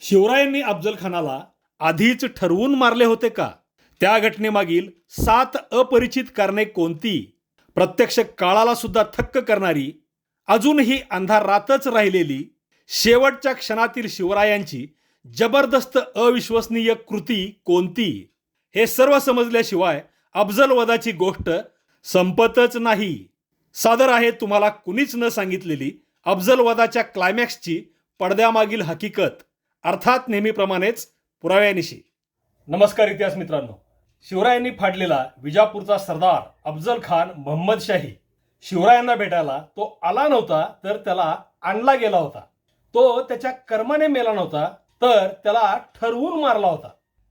शिवरायांनी अफजल खानाला आधीच ठरवून मारले होते का? त्या घटनेमागील सात अपरिचित कारणे कोणती? प्रत्यक्ष काळाला सुद्धा थक्क करणारी अजूनही अंधार रातच राहिलेली शेवटच्या क्षणातील शिवरायांची जबरदस्त अविश्वसनीय कृती कोणती? हे सर्व समजल्याशिवाय अफजलवदाची गोष्ट संपतच नाही. सादर आहे तुम्हाला कुणीच न सांगितलेली अफजलवदाच्या क्लायमॅक्सची पडद्यामागील हकीकत. अर्थात नेहमीप्रमाणेच पुराव्यानिशी. नमस्कार इतिहास मित्रांनो. शिवरायांनी फाडलेला विजापूरचा सरदार अफजल खान महम्मद शाही. शिवरायांना भेटायला तो आला नव्हता तर त्याला आणला गेला होता. तो त्याच्या कर्माने मेला नव्हता तर त्याला ठरवून मारला होता.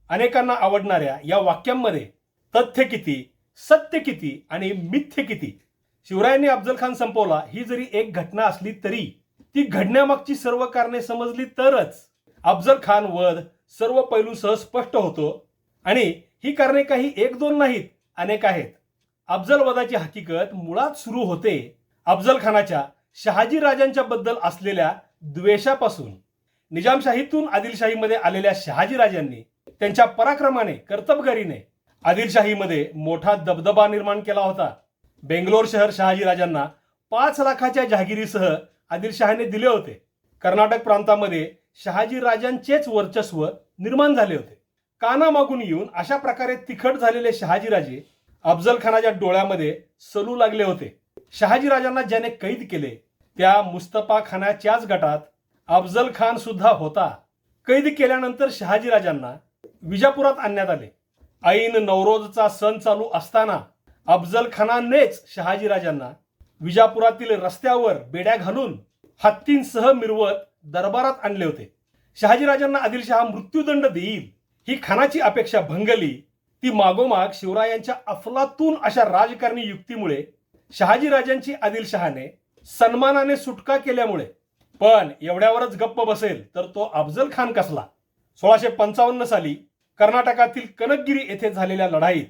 अनेकांना आवडणाऱ्या या वाक्यांमध्ये तथ्य किती सत्य किती आणि मिथ्य किती? शिवरायांनी अफजल खान संपवला. ही जरी एक घटना असली तरी ती घडण्यामागची सर्व कारणे समजली तरच. अफजल खान वध सर्व पैलूसह स्पष्ट होतो आणि ही कारणे काही एक दोन नाहीत अनेक आहेत. अफजल वधाची हकीकत मुळात सुरू होते अफजल खानाच्या शहाजी राजांच्या बद्दल असलेल्या द्वेषापासून. निजामशाहीतून आदिलशाहीमध्ये आलेल्या शहाजी राजांनी त्यांच्या पराक्रमाने कर्तबगारीने आदिलशाहीमध्ये मोठा दबदबा निर्माण केला होता. बेंगलोर शहर शहाजी राजांना पाच लाखाच्या जहागिरीसह आदिलशहाने दिले होते. कर्नाटक प्रांतामध्ये शहाजी राजांचेच वर्चस्व निर्माण झाले होते. कानामागून येऊन अशा प्रकारे तिखट झालेले शहाजीराजे अफजल खानाच्या डोळ्यामध्ये सलू लागले होते. शहाजी राजांना ज्याने कैद केले त्या मुस्तफा खानाच्याच गटात अफजल खान सुद्धा होता. कैद केल्यानंतर शहाजी राजांना विजापुरात आणण्यात आले. ऐन नवरोजचा सण चालू असताना अफजल खानानेच शहाजी राजांना विजापुरातील रस्त्यावर बेड्या घालून हत्तींसह मिरवत दरबारात आणले होते. शहाजीराजांना आदिलशहा मृत्यूदंड देईल ही खानाची अपेक्षा भंगली. ती मागोमाग शिवरायांच्या अफलातून अशा राजकारणी युक्तीमुळे शहाजीराजांची आदिलशहाने सन्मानाने सुटका केल्यामुळे पण एवढ्यावरच गप्प बसेल तर तो अफजल खान कसला? सोळाशे पंचावन्न साली कर्नाटकातील कनकगिरी येथे झालेल्या लढाईत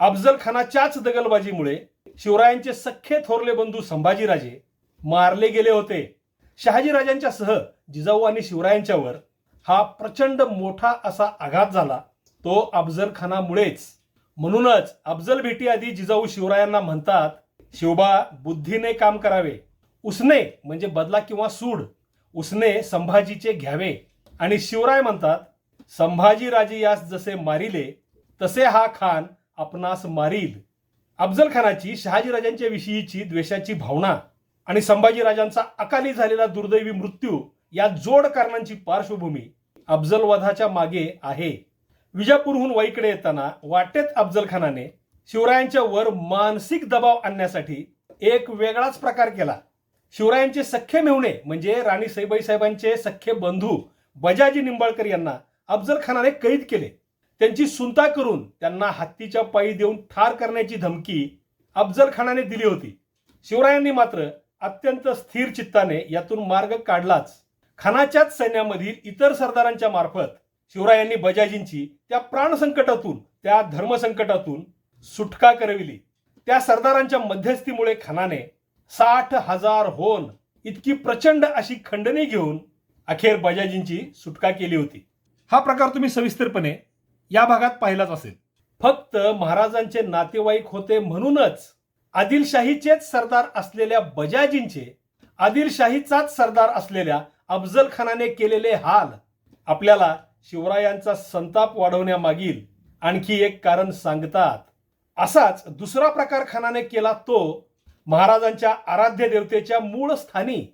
अफजल खानाच्याच दगलबाजीमुळे शिवरायांचे सख्खे थोरले बंधू संभाजीराजे मारले गेले होते. शहाजीराजांच्या सह जिजाऊ आणि शिवरायांच्यावर हा प्रचंड मोठा असा आघात झाला. तो अफजलखानामुळेच. म्हणूनच अफजल भेटी आधी जिजाऊ शिवरायांना म्हणतात शिवबा बुद्धीने काम करावे. उसने म्हणजे बदला किंवा सूड उसने संभाजीचे घ्यावे. आणि शिवराय म्हणतात संभाजीराजे यास जसे मारिले तसे हा खान आपणास मारील. अफजल खानाची शहाजीराजांच्या विषयीची द्वेषाची भावना आणि संभाजीराजांचा अकाली झालेला दुर्दैवी मृत्यू या जोड कारणांची पार्श्वभूमी अफजल वधाच्या मागे आहे. विजापूरहून वाईकडे येताना वाटेत अफजल खानाने शिवरायांच्या वर मानसिक दबाव आणण्यासाठी एक वेगळाच प्रकार केला. शिवरायांचे सख्खे मेहुणे म्हणजे राणी सईबाई साहेबांचे सख्खे बंधू बजाजी निंबाळकर यांना अफजल खानाने कैद केले. त्यांची सुनता करून त्यांना हत्तीच्या पायी देऊन ठार करण्याची धमकी अफजल खानाने दिली होती. शिवरायांनी मात्र अत्यंत स्थिर चित्ताने यातून मार्ग काढलाच. खानाच्याच सैन्यामधील इतर सरदारांच्या मार्फत शिवरायांनी बजाजींची त्या प्राणसंकटातून त्या धर्मसंकटातून सुटका करविली. त्या सरदारांच्या मध्यस्थीमुळे खानाने साठ हजार होन इतकी प्रचंड अशी खंडणी घेऊन अखेर बजाजींची सुटका केली होती. हा प्रकार तुम्ही सविस्तरपणे या भागात पाहिलाच असेल. फक्त महाराजांचे नातेवाईक होते म्हणूनच आदिलशाहीचेच सरदार असलेल्या बजाजींचे आदिलशाहीचाच सरदार असलेल्या अफजल खानाने केलेले हाल आपल्याला शिवरायांचा संताप वाढवण्यामागील आणखी एक कारण सांगतात. असाच दुसरा प्रकार खानाने केला तो महाराजांच्या आराध्य देवतेच्या मूळ स्थानी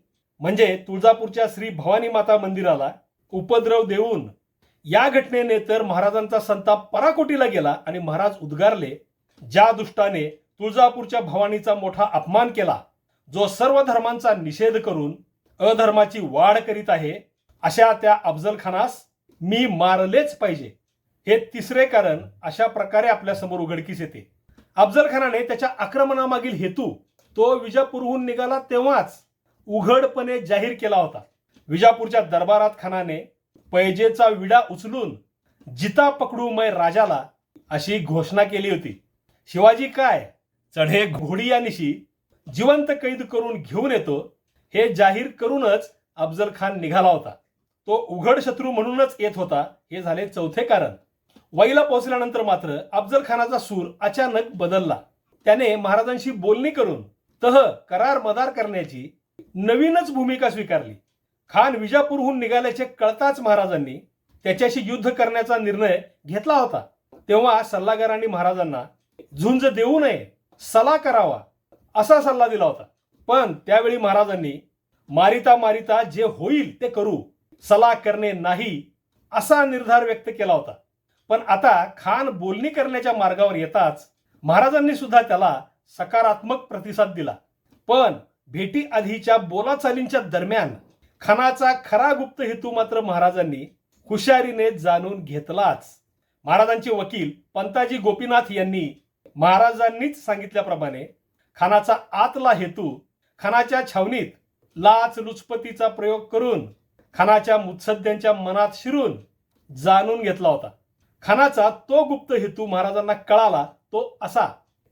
म्हणजे तुळजापूरच्या श्री भवानी माता मंदिराला उपद्रव देऊन या घटनेने तर महाराजांचा संताप पराकोटीला गेला आणि महाराज उद्गारले ज्या दुष्टाने तुळजापूरच्या भवानीचा मोठा अपमान केला जो सर्व धर्मांचा निषेध करून अधर्माची वाढ करीत आहे अशा त्या अफजल खानास मी मारलेच पाहिजे. हे तिसरे कारण अशा प्रकारे आपल्यासमोर उघडकीस येते. अफजल खानाने त्याच्या आक्रमणामागील हेतू तो विजापूरहून निघाला तेव्हाच उघडपणे जाहीर केला होता. विजापूरच्या दरबारात खानाने पैजेचा विडा उचलून जिता पकडू मय राजाला अशी घोषणा केली होती. शिवाजी काय? चढे घोडी जिवंत कैद करून घेऊन येतो हे जाहीर करूनच अफजल खान निघाला होता. तो उघड शत्रू म्हणूनच येत होता. हे झाले चौथे कारण. वईला पोहोचल्यानंतर मात्र अफजल खानाचा सूर अचानक बदलला. त्याने महाराजांशी बोलणी करून तह करार मदार करण्याची नवीनच भूमिका स्वीकारली. खान विजापूरहून निघाल्याचे कळताच महाराजांनी त्याच्याशी युद्ध करण्याचा निर्णय घेतला होता. तेव्हा सल्लागारांनी महाराजांना झुंज देऊ नये सला करावा असा सल्ला दिला होता. पण त्यावेळी महाराजांनी मारिता मारिता जे होईल ते करू सला करणे नाही असा निर्धार व्यक्त केला होता. पण आता खान बोलणी करण्याच्या मार्गावर येताच महाराजांनी सुद्धा त्याला सकारात्मक प्रतिसाद दिला. पण भेटी आधीच्या बोलाचालींच्या दरम्यान खानाचा खरा गुप्त हेतू मात्र महाराजांनी हुशारीने जाणून घेतलाच. महाराजांचे वकील पंताजी गोपीनाथ यांनी महाराजांनीच सांगितल्याप्रमाणे खानाचा आतला हेतू खानाच्या छावणीत लाच लुचपतीचा प्रयोग करून खानाच्या मुत्सद्यांच्या मनात शिरून जाणून घेतला होता. खानाचा तो गुप्त हेतू महाराजांना कळाला तो असा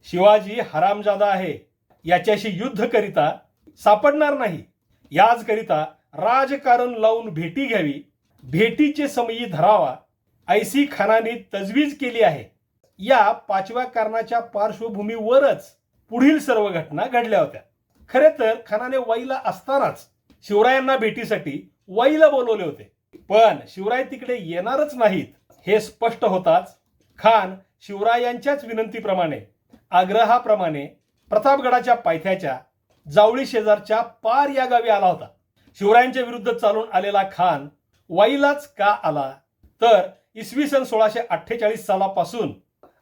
शिवाजी हरामजादा आहे याच्याशी युद्ध करिता सापडणार नाही याच करिता राजकारण लावून भेटी घ्यावी भेटीचे समयी धरावा ऐसी खानाने तजवीज केली आहे. या पाचव्या कारणाच्या पार्श्वभूमीवरच पुढील सर्व घटना घडल्या होत्या. खरे तर खानाने वाईला असतानाच शिवरायांना भेटीसाठी वाईला बोलवले होते. पण शिवराय तिकडे येणारच नाहीत हे स्पष्ट होताच खान शिवरायांच्याच विनंतीप्रमाणे आग्रहाप्रमाणे प्रतापगडाच्या पायथ्याच्या जावळी शेजारच्या पार या गावी आला होता. शिवरायांच्या विरुद्ध चालून आलेला खान वाईलाच का आला? तर इसवी सन सोळाशे अठ्ठेचाळीस सालापासून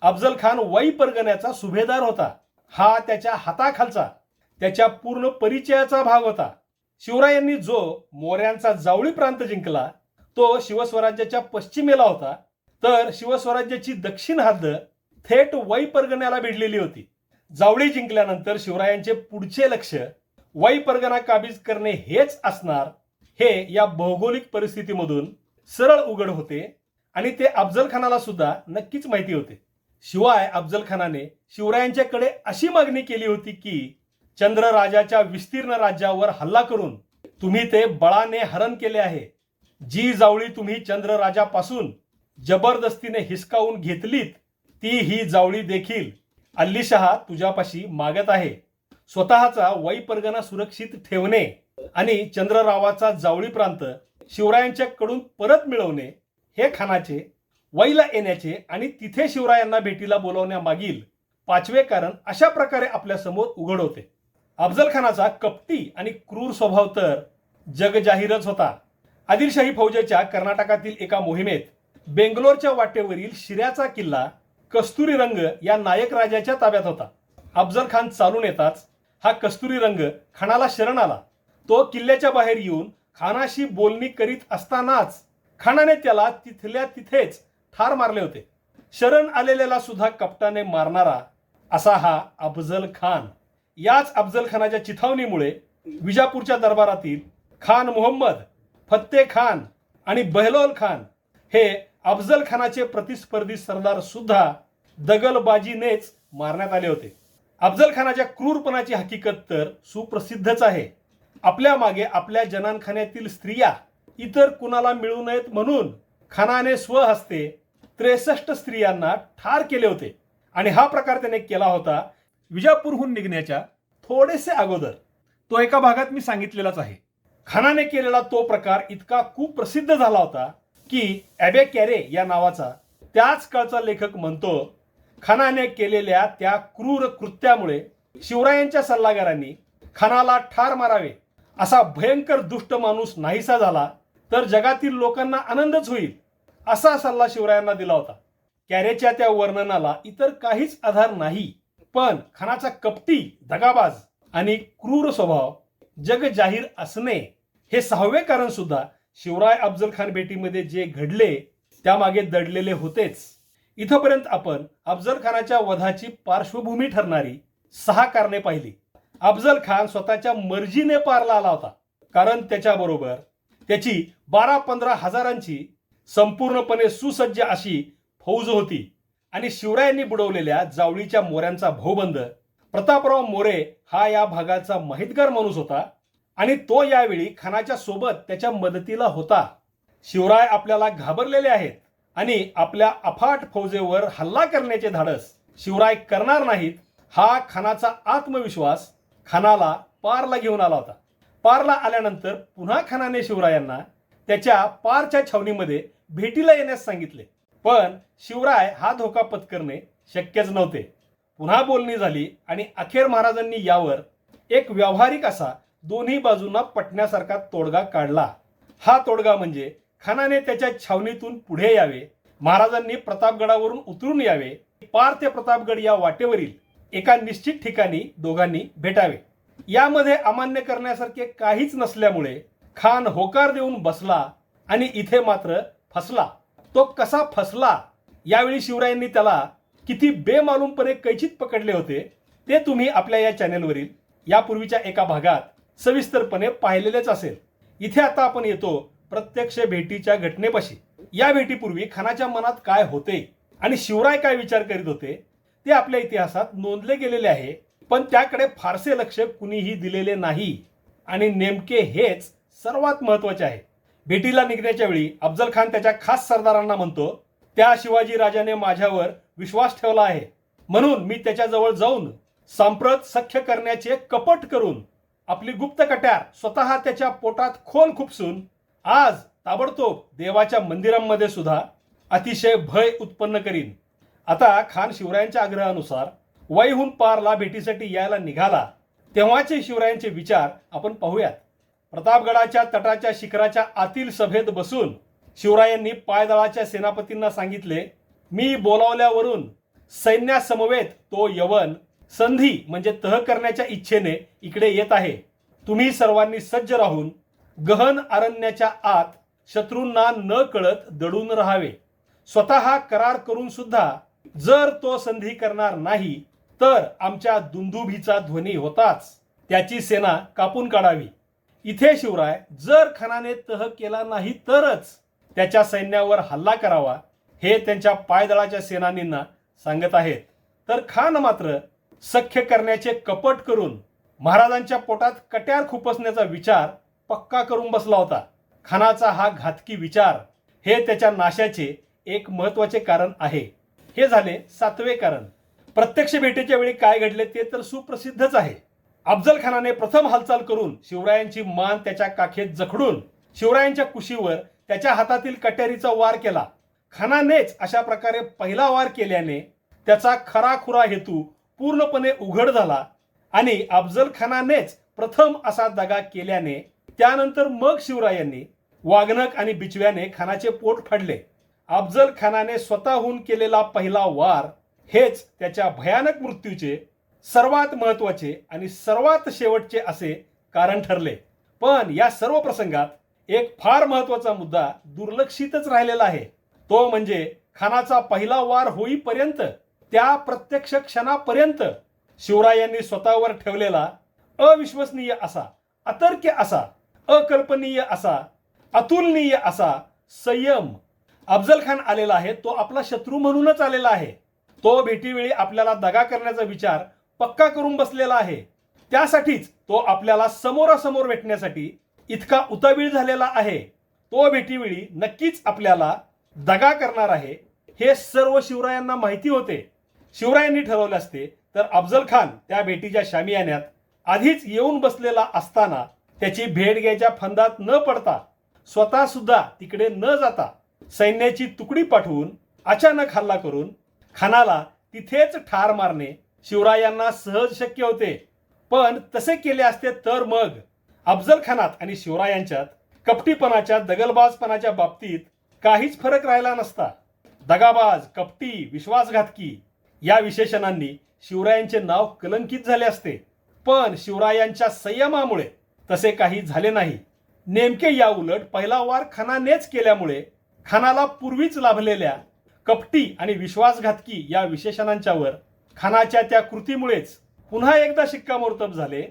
अफजल खान वाई परगण्याचा सुभेदार होता. हा त्याच्या हाताखालचा त्याच्या पूर्ण परिचयाचा भाग होता. शिवरायांनी जो मोऱ्यांचा जावळी प्रांत जिंकला तो शिवस्वराज्याच्या पश्चिमेला होता. तर शिवस्वराज्याची दक्षिण हद्द थेट वाई परगण्याला भिडलेली होती. जावळी जिंकल्यानंतर शिवरायांचे पुढचे लक्ष वाई परगणा काबीज करणे हेच असणार हे या भौगोलिक परिस्थितीमधून सरळ उघड होते आणि ते अफजल खानाला सुद्धा नक्कीच माहिती होते. शिवाय अफजल खानाने शिवरायांच्याकडे अशी मागणी केली होती की चंद्रराजाच्या विस्तीर्ण राज्यावर हल्ला करून तुम्ही ते बळाने हरण केले आहे. जी जावळी तुम्ही चंद्रराजापासून जबरदस्तीने हिसकावून घेतलीत ती ही जावळी देखील अल्लीशहा तुझ्यापाशी मागत आहे. स्वतःचा वाई परगणा सुरक्षित ठेवणे आणि चंद्ररावाचा जावळी प्रांत शिवरायांच्याकडून परत मिळवणे हे खानाचे वाईला येण्याचे आणि तिथे शिवरायांना भेटीला बोलवण्यामागील पाचवे कारण अशा प्रकारे आपल्यासमोर उघड होते. अफजल खानाचा कपटी आणि क्रूर स्वभाव तर जगजाहीरच होता. आदिलशाही फौजेच्या कर्नाटकातील एका मोहिमेत बेंगलोरच्या वाटेवरील शिऱ्याचा किल्ला कस्तुरी रंग या नायक राजाच्या ताब्यात होता. अफजल खान चालून येताच हा कस्तुरी रंग खानाला शरण आला. तो किल्ल्याच्या बाहेर येऊन खानाशी बोलणी करीत असतानाच खानाने त्याला तिथल्या तिथेच ठार मारले होते. शरण आलेल्याला सुद्धा कपटाने मारणारा असा हा अफजल खान. याच अफजल खानाच्या चिथावणीमुळे विजापूरच्या दरबारातील खान मोहम्मद फत्ते खान आणि बहलोल खान हे अफजल खानाचे प्रतिस्पर्धी सरदार सुद्धा दगलबाजीनेच मारण्यात आले होते. अफजल खानाच्या क्रूरपणाची हकीकत तर सुप्रसिद्धच आहे. आपल्या मागे आपल्या जनानखान्यातील स्त्रिया इतर कुणाला मिळू नयेत म्हणून खानाने स्वहस्ते त्रेसष्ट स्त्रियांना ठार केले होते. आणि हा प्रकार त्याने केला होता विजापूरहून निघण्याच्या थोडेसे अगोदर. तो एका भागात मी सांगितलेलाच आहे. खानाने केलेला तो प्रकार इतका खूप प्रसिद्ध झाला होता की ॲबे कॅरे या नावाचा त्याच काळचा लेखक म्हणतो खानाने केलेल्या त्या क्रूर कृत्यामुळे शिवरायांच्या सल्लागारांनी खानाला ठार मारावे. असा भयंकर दुष्ट माणूस नाहीसा झाला तर जगातील लोकांना आनंदच होईल. असा सल्ला शिवरायांना दिला होता. कॅरेच्या त्या वर्णनाला इतर काहीच आधार नाही पण खानाचा कपटी दगाबाज आणि क्रूर स्वभाव जग जाहीर असणे हे सहावे कारण सुद्धा शिवराय अफजल खान भेटीमध्ये जे घडले त्यामागे दडलेले होतेच. इथपर्यंत आपण अफजल खानाच्या वधाची पार्श्वभूमी ठरणारी सहा कारणे पाहिली. अफजल खान स्वतःच्या मर्जीने पारला आला होता कारण त्याच्याबरोबर त्याची बारा पंधरा हजारांची संपूर्णपणे सुसज्ज अशी फौज होती. आणि शिवरायांनी बुडवलेल्या जावळीच्या मोऱ्यांचा भाऊबंद प्रतापराव मोरे हा या भागाचा माहितगार माणूस होता. आणि तो यावेळी खानाच्या सोबत त्याच्या मदतीला होता. शिवराय आपल्याला घाबरलेले आहेत आणि आपल्या अफाट फौजेवर हल्ला करण्याचे धाडस शिवराय करणार नाहीत हा खानाचा आत्मविश्वास खानाला पारला घेऊन आला होता. पारला आल्यानंतर पुन्हा खानाने शिवरायांना त्याच्या पारच्या छावणीमध्ये भेटीला येण्यास सांगितले. पण शिवराय हा धोका पत्करणे शक्यच नव्हते. पुन्हा बोलणी झाली आणि अखेर महाराजांनी यावर एक व्यावहारिक असा दोन्ही बाजूंना पटण्यासारखा तोडगा काढला. हा तोडगा म्हणजे खानाने त्याच्या छावणीतून पुढे यावे महाराजांनी प्रतापगडावरून उतरून यावे पार ते प्रतापगड या वाटेवरील एका निश्चित ठिकाणी दोघांनी भेटावे. यामध्ये अमान्य करण्यासारखे काहीच नसल्यामुळे खान होकार देऊन बसला आणि इथे मात्र फसला. तो कसा फसला? यावेळी शिवरायांनी त्याला किती बेमालूमपणे कैचित पकडले होते ते तुम्ही आपल्या या चॅनेलवरील यापूर्वीच्या एका भागात सविस्तरपणे पाहिलेलेच असेल. इथे आता आपण येतो प्रत्यक्ष भेटीच्या घटनेपाशी. या भेटीपूर्वी खानाच्या मनात काय होते आणि शिवराय काय विचार करीत होते ते आपल्या इतिहासात नोंदले गेलेले आहे पण त्याकडे फारसे लक्ष कुणीही दिलेले नाही. आणि नेमके हेच सर्वात महत्त्वाचे आहे. भेटीला निघण्याच्या वेळी अफजल खान त्याच्या खास सरदारांना म्हणतो त्या शिवाजी राजाने माझ्यावर विश्वास ठेवला आहे. म्हणून मी त्याच्याजवळ जाऊन सांप्रत सख्य करण्याचे कपट करून आपली गुप्त कट्यार स्वतः त्याच्या पोटात खोल खुपसून आज ताबडतोब देवाच्या मंदिरांमध्ये सुद्धा अतिशय भय उत्पन्न करीन. आता खान शिवरायांच्या आग्रहानुसार वाईहून पारला भेटीसाठी यायला निघाला. तेव्हाचे शिवरायांचे विचार आपण पाहूयात. प्रतापगडाच्या तटाच्या शिखराच्या आतील सभेत बसून शिवरायांनी पायदळाच्या सेनापतींना सांगितले मी बोलावल्यावरून सैन्यासमवेत तो यवन संधी म्हणजे तह करण्याच्या इच्छेने इकडे येत आहे. तुम्ही सर्वांनी सज्ज राहून गहन अरण्याच्या आत शत्रूंना न कळत दडून राहावे. स्वतः करार करून सुद्धा जर तो संधी करणार नाही तर आमच्या दुंदुभीचा ध्वनी होताच. त्याची सेना कापून काढावी. इथे शिवराय जर खानाने तह केला नाही तरच त्याच्या सैन्यावर हल्ला करावा हे त्यांच्या पायदळाच्या सेनानींना सांगत आहेत. तर खान मात्र सख्य करण्याचे कपट करून महाराजांच्या पोटात कट्यार खुपसण्याचा विचार पक्का करून बसला होता. खानाचा हा घातकी विचार हे त्याच्या नाशाचे एक महत्त्वाचे कारण आहे. हे झाले सातवे कारण. प्रत्यक्ष भेटीच्या वेळी काय घडले ते तर सुप्रसिद्धच आहे. अफजल खानाने प्रथम हालचाल करून शिवरायांची मान त्याच्या काखेत जखडून शिवरायांच्या कुशीवर त्याच्या हातातील कट्यारीचा वार केला. खानानेच अशा प्रकारे पहिला वार केल्याने त्याचा खराखुरा हेतू पूर्णपणे उघड झाला आणि अफजल खानानेच प्रथम असा दगा केल्याने त्यानंतर मग शिवरायांनी वाघनक आणि बिचव्याने खानाचे पोट फाडले. अफजल खानाने स्वतःहून केलेला पहिला वार हेच त्याच्या भयानक मृत्यूचे सर्वात महत्त्वाचे आणि सर्वात शेवटचे असे कारण ठरले. पण या सर्व प्रसंगात एक फार महत्त्वाचा मुद्दा दुर्लक्षितच राहिलेला आहे. तो म्हणजे खानाचा पहिला वार होईपर्यंत त्या प्रत्यक्ष क्षणापर्यंत शिवरायांनी स्वतःवर ठेवलेला अविश्वसनीय असा अतर्क्य असा अकल्पनीय असा अतुलनीय असा संयम अफजल खान आलेला आहे तो आपला शत्रू म्हणूनच आलेला आहे. तो भेटीवेळी आपल्याला दगा करण्याचा विचार पक्का करून बसलेला आहे. त्यासाठीच तो आपल्याला समोरासमोर भेटण्यासाठी इतका उतावीळ झालेला आहे. तो भेटीवेळी नक्कीच आपल्याला दगा करणार आहे. हे सर्व शिवरायांना माहिती होते. शिवरायांनी ठरवले असते तर अफजल खान त्या भेटीच्या शामियान्यात आधीच येऊन बसलेला असताना त्याची भेट घ्यायच्या फंदात न पडता स्वतः सुद्धा तिकडे न जाता सैन्याची तुकडी पाठवून अचानक हल्ला करून खानाला तिथेच ठार मारणे शिवरायांना सहज शक्य होते. पण तसे केले असते तर मग? अफजल खानात आणि शिवरायांच्यात कपटीपणाच्या दगलबाजपणाच्या बाबतीत काहीच फरक राहिला नसता. दगाबाज कपटी विश्वासघातकी या विशेषणांनी शिवरायांचे नाव कलंकित झाले असते. पण शिवरायांच्या संयमामुळे तसे काही झाले नाही. नेमके या उलट पहिला वार खानानेच केल्यामुळे खानाला पूर्वीच लाभलेल्या कपटी आणि विश्वासघातकी या विशेषणांच्यावर खानाच्या त्या कृतीमुळेच पुन्हा एकदा शिक्कामोर्तब झाले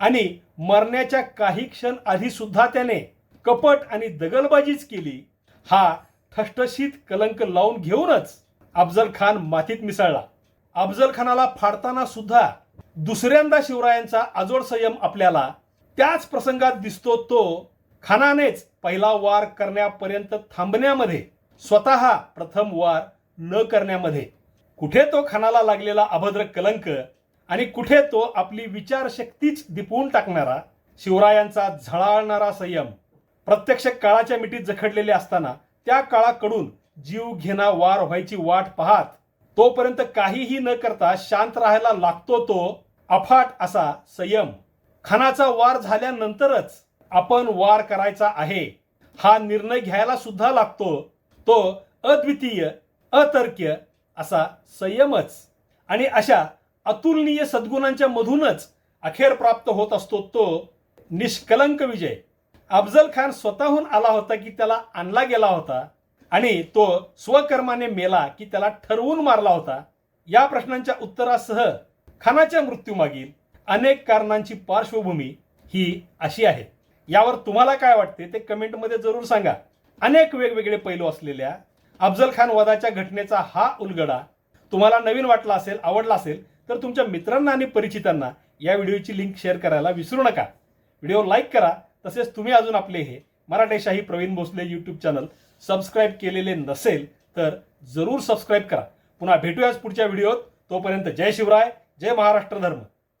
आणि मरण्याच्या काही क्षण आधी सुद्धा त्याने कपट आणि दगलबाजीच केली. हा ठसठशीत कलंक लावून घेऊनच अफजल खान मातीत मिसळला. अफजल खानाला फाडताना सुद्धा दुसऱ्यांदा शिवरायांचा आजोड संयम आपल्याला त्याच प्रसंगात दिसतो तो खानानेच पहिला वार करण्यापर्यंत थांबण्यामध्ये स्वतः प्रथम वार न करण्यामध्ये. कुठे तो खानाला लागलेला अभद्र कलंक आणि कुठे तो आपली विचारशक्तीच दिपवून टाकणारा शिवरायांचा झळाळणारा संयम प्रत्यक्ष काळाच्या मिठीत जखडलेले असताना त्या काळाकडून जीव घेणा वार व्हायची वाट पाहत तोपर्यंत काहीही न करता शांत राहायला लागतो तो अफाट असा संयम. खानाचा वार झाल्यानंतरच आपण वार करायचा आहे. हा निर्णय घ्यायला सुद्धा लागतो. तो अद्वितीय अतर्क्य असा संयमच आणि अशा अतुलनीय सद्गुणांच्या मधूनच अखेर प्राप्त होत असतो तो निष्कलंक विजय. अफजल खान स्वतःहून आला होता की त्याला आणला गेला होता आणि तो स्वकर्माने मेला की त्याला ठरवून मारला होता. या प्रश्नांच्या उत्तरासह खानाच्या मृत्यूमागील अनेक कारणांची पार्श्वभूमी ही अशी आहे. यावर तुम्हाला काय वाटते ते कमेंटमध्ये जरूर सांगा. अनेक वेगवेगळे पैलू असलेल्या अफजल खान वधाच्या घटनेचा हा उलगडा तुम्हाला नवीन वाटला असेल आवडला असेल तर तुमच्या मित्रांना आणि परिचितांना या व्हिडिओची लिंक शेअर करायला विसरू नका. व्हिडिओ लाईक करा तसेच तुम्ही अजून आपले हे Maratheshahi Pravin Bhosale YouTube channel subscribe केलेले नसेल तर जरूर सबस्क्राईब करा. पुन्हा भेटूयाच पुढच्या व्हिडिओत. तोपर्यंत जय शिवराय जय महाराष्ट्र धर्म.